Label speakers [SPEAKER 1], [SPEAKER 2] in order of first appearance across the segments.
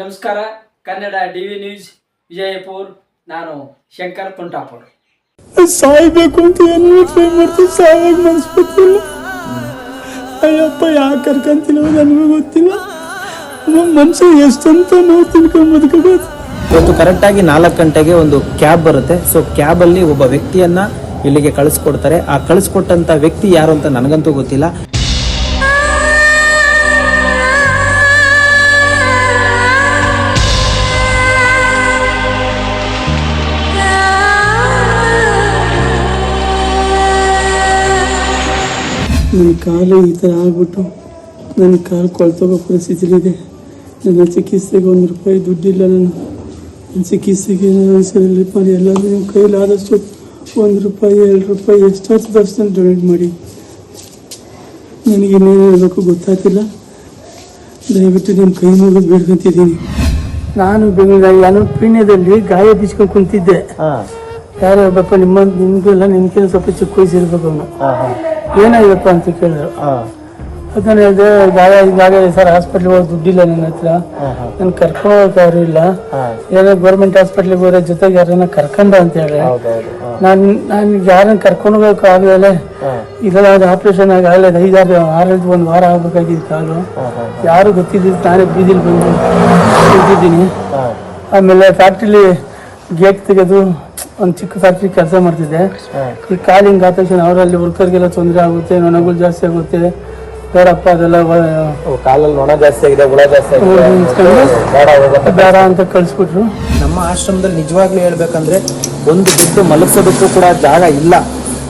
[SPEAKER 1] ನಮಸ್ಕಾರ Kannada D V news Vijayapur. ನಾನು ಶಂಕರ್ ತುಂಟಾಪುರ್
[SPEAKER 2] ಸಾಯ್ಬೇಕು ಅಂತ ಏನು ಟ್ರೈ ಮಾಡ್ತೀವಿ ಸಾಯಾಗ ಮನ್ಸು ಗೊತ್ತಿಲ್ಲ ಅಯ್ಯಪ್ಪ ಯಾಕೆ ಕರ್ಕಂತಿಲ್ಲ ನನಗೆ ಗೊತ್ತಿಲ್ಲ. ಮನುಷ್ಯ ಎಷ್ಟಂತ ನೋವು ತಿನ್ಕೊಂಡ್ ಬದುಕಬೇಕು.
[SPEAKER 3] ಇವತ್ತು ಕರೆಕ್ಟಾಗಿ ನಾಲ್ಕು ಗಂಟೆಗೆ ಒಂದು ಕ್ಯಾಬ್ ಬರುತ್ತೆ. ಸೊ ಕ್ಯಾಬಲ್ಲಿ ಒಬ್ಬ ವ್ಯಕ್ತಿಯನ್ನು ಇಲ್ಲಿಗೆ ಕಳಿಸ್ಕೊಡ್ತಾರೆ. ಆ ಕಳಿಸ್ಕೊಟ್ಟಂಥ ವ್ಯಕ್ತಿ ಯಾರು ಅಂತ ನನಗಂತೂ ಗೊತ್ತಿಲ್ಲ.
[SPEAKER 2] ನನ್ನ ಕಾಲು ಈ ಥರ ಆಗ್ಬಿಟ್ಟು ನನ್ನ ಕಾಲು ಕೊಳ್ತೋಗೋ ಪರಿಸ್ಥಿತಿಲಿದೆ ನನ್ನ ಚಿಕಿತ್ಸೆಗೆ ಒಂದು ರೂಪಾಯಿ ದುಡ್ಡಿಲ್ಲ ನಾನು. ನನ್ನ ಚಿಕಿತ್ಸೆಗೆ ಹೆಲ್ಪ್ ಮಾಡಿ ಎಲ್ಲರೂ ನಿಮ್ಮ ಆದಷ್ಟು ಒಂದು ರೂಪಾಯಿ, ಎರಡು ರೂಪಾಯಿ ಎಷ್ಟಾಗ್ತದೆ ಅಷ್ಟನ್ನು ಡೊನೇಟ್ ಮಾಡಿ. ನನಗೆ ಇನ್ನೇನು ಹೇಳಬೇಕು ಗೊತ್ತಾಗ್ತಿಲ್ಲ. ದಯವಿಟ್ಟು ನಿಮ್ಮ ಕೈ ಮುಗಿದು ಬೇಡ್ಕೊಂತಿದ್ದೀನಿ. ನಾನು ಬೆಂಗಳೂರಲ್ಲಿ ನಾನು ಪೀಣ್ಯದಲ್ಲಿ ಗಾಯ ಬೀಸ್ಕೊಂಡು ಕುಂತಿದ್ದೆ. ಯಾರೋ ಒಬ್ಬಪ್ಪ ನಿಮ್ಮ ನಿಮ್ಗೆಲ್ಲ ನಿಮ್ಗೆ ಸ್ವಲ್ಪ ಚಿಕ್ಕ ವಯಸ್ಸಿರ್ಬೇಕು ಅವನು. ಏನಾಗಿದಪ್ಪ ಅಂತ ಕೇಳಿದ್ರು. ಅದನ್ನ ಹೇಳಿದೆ ಗಾಯ ಗಾಯ ಸರ್ ಹಾಸ್ಪಿಟ್ಲಿಗೆ ಹೋಗಿ ದುಡ್ಡಿಲ್ಲ ನನ್ನ ಹತ್ರ. ನಾನು ಕರ್ಕೊಂಡು ಹೋಗಕ್ಕೆ ಯಾರು ಇಲ್ಲ. ಏನೋ ಗೌರ್ಮೆಂಟ್ ಹಾಸ್ಪಿಟ್ಲಿಗೆ ಹೋದ್ರೆ ಜೊತೆಗೆ ಯಾರನ್ನ ಕರ್ಕೊಂಡ ಅಂತ ಹೇಳಿ ನಾನು ನಾನು ಯಾರನ್ನ ಕರ್ಕೊಂಡು ಹೋಗಕ್ಕೆ ಆಗಲೇ ಇಲ್ಲ ಅದು ಆಪರೇಷನ್ ಆಗಿ ಆಗಲ್ಲ ಐದಾರು ಆರಲ್ಲಿ ಒಂದು ವಾರ ಆಗ್ಬೇಕಾಗಿದ್ದು ಕಾಲು. ಯಾರು ಗೊತ್ತಿದ್ದಿದ್ದು ನಾನೇ ಬೀದಿಲಿ ಬಂದು ಇದ್ದಿದ್ದೀನಿ. ಆಮೇಲೆ ಫ್ಯಾಕ್ಟ್ರಿಲಿ ಗೇಟ್ ತೆಗೆದು ಒಂದು ಚಿಕ್ಕ ಫ್ಯಾಕ್ಟ್ರಿ ಕೆಲಸ ಮಾಡ್ತಿದ್ದೆ. ಈ ಕಾಲು ಹಿಂಗೆ ಆದ ತಕ್ಷಣ ಅವರಲ್ಲಿ ವರ್ಕರ್ಗೆಲ್ಲ ತೊಂದರೆ ಆಗುತ್ತೆ ನೊಣಗಳು ಜಾಸ್ತಿ ಆಗುತ್ತೆ. ಬೇಡಪ್ಪ ಅದೆಲ್ಲ
[SPEAKER 3] ಕಾಲಲ್ಲಿ ನೊಣ ಜಾಸ್ತಿ ಆಗಿದೆ ಹುಳ ಜಾಸ್ತಿ
[SPEAKER 2] ಬೇಡ ಅಂತ ಕಳಿಸ್ಬಿಟ್ರು.
[SPEAKER 3] ನಮ್ಮ ಆಶ್ರಮದಲ್ಲಿ ನಿಜವಾಗ್ಲೂ ಹೇಳ್ಬೇಕಂದ್ರೆ ಒಂದು ಬಿಟ್ಟು ಮಲಗಿಸೋದಕ್ಕೂ ಕೂಡ ಜಾಗ ಇಲ್ಲ.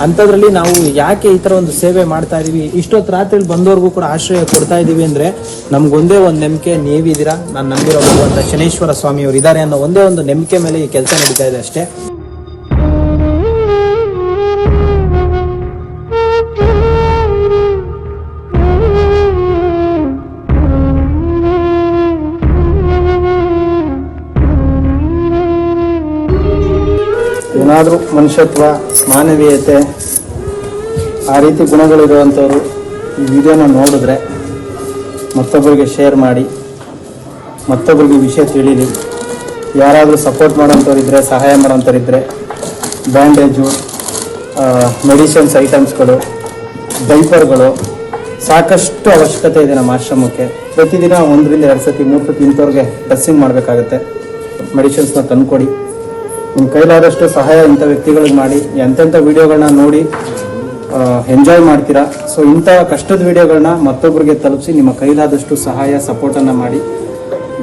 [SPEAKER 3] ಅಂಥದ್ರಲ್ಲಿ ನಾವು ಯಾಕೆ ಈ ಥರ ಒಂದು ಸೇವೆ ಮಾಡ್ತಾ ಇದೀವಿ? ಇಷ್ಟೊತ್ತು ರಾತ್ರಿ ಬಂದವ್ರಿಗೂ ಕೂಡ ಆಶ್ರಯ ಕೊಡ್ತಾ ಇದ್ದೀವಿ ಅಂದರೆ ನಮಗೊಂದೇ ಒಂದು ನಂಬಿಕೆ ನೀವಿದ್ದೀರಾ? ನಾನು ನಂಬಿರೋ ಭಗವಂತ ಶನೇಶ್ವರ ಸ್ವಾಮಿಯವರು ಇದ್ದಾರೆ ಅನ್ನೋ ಒಂದೇ ಒಂದು ನಂಬಿಕೆ ಮೇಲೆ ಈ ಕೆಲಸ ನಡೀತಾ ಇದೆ ಅಷ್ಟೇ. ಏನಾದರೂ ಮನುಷ್ಯತ್ವ, ಮಾನವೀಯತೆ, ಆ ರೀತಿ ಗುಣಗಳಿರುವಂಥವ್ರು ಈ ವಿಡಿಯೋನ ನೋಡಿದ್ರೆ ಮತ್ತೊಬ್ಬರಿಗೆ ಶೇರ್ ಮಾಡಿ ಮತ್ತೊಬ್ಬರಿಗೆ ವಿಷಯ ತಿಳಿಲಿ. ಯಾರಾದರೂ ಸಪೋರ್ಟ್ ಮಾಡೋಂಥವ್ರು ಇದ್ದರೆ ಸಹಾಯ ಮಾಡೋಂಥವ್ರು ಇದ್ದರೆ ಬ್ಯಾಂಡೇಜು ಮೆಡಿಸಿನ್ಸ್ ಐಟಮ್ಸ್ಗಳು ಡೈಪರ್ಗಳು ಸಾಕಷ್ಟು ಅವಶ್ಯಕತೆ ಇದೆ ನಮ್ಮ ಆಶ್ರಮಕ್ಕೆ. ಪ್ರತಿದಿನ ಒಂದರಿಂದ ಎರಡು ಸತಿ ಮೂರು ಸತಿ ಇಂಥವ್ರಿಗೆ ಡ್ರೆಸ್ಸಿಂಗ್ ಮಾಡಬೇಕಾಗತ್ತೆ. ಮೆಡಿಸಿನ್ಸ್ನ ತಂದುಕೊಡಿ. ನಿಮ್ಮ ಕೈಲಾದಷ್ಟು ಸಹಾಯ ಇಂಥ ವ್ಯಕ್ತಿಗಳಿಗೆ ಮಾಡಿ, ಎಂತೆಂಥ ವಿಡಿಯೋಗಳನ್ನ ನೋಡಿ ಎಂಜಾಯ್ ಮಾಡ್ತೀರಾ. ಸೊ ಇಂಥ ಕಷ್ಟದ ವಿಡಿಯೋಗಳನ್ನ ಮತ್ತೊಬ್ಬರಿಗೆ ತಲುಪಿಸಿ ನಿಮ್ಮ ಕೈಲಾದಷ್ಟು ಸಹಾಯ ಸಪೋರ್ಟನ್ನು ಮಾಡಿ.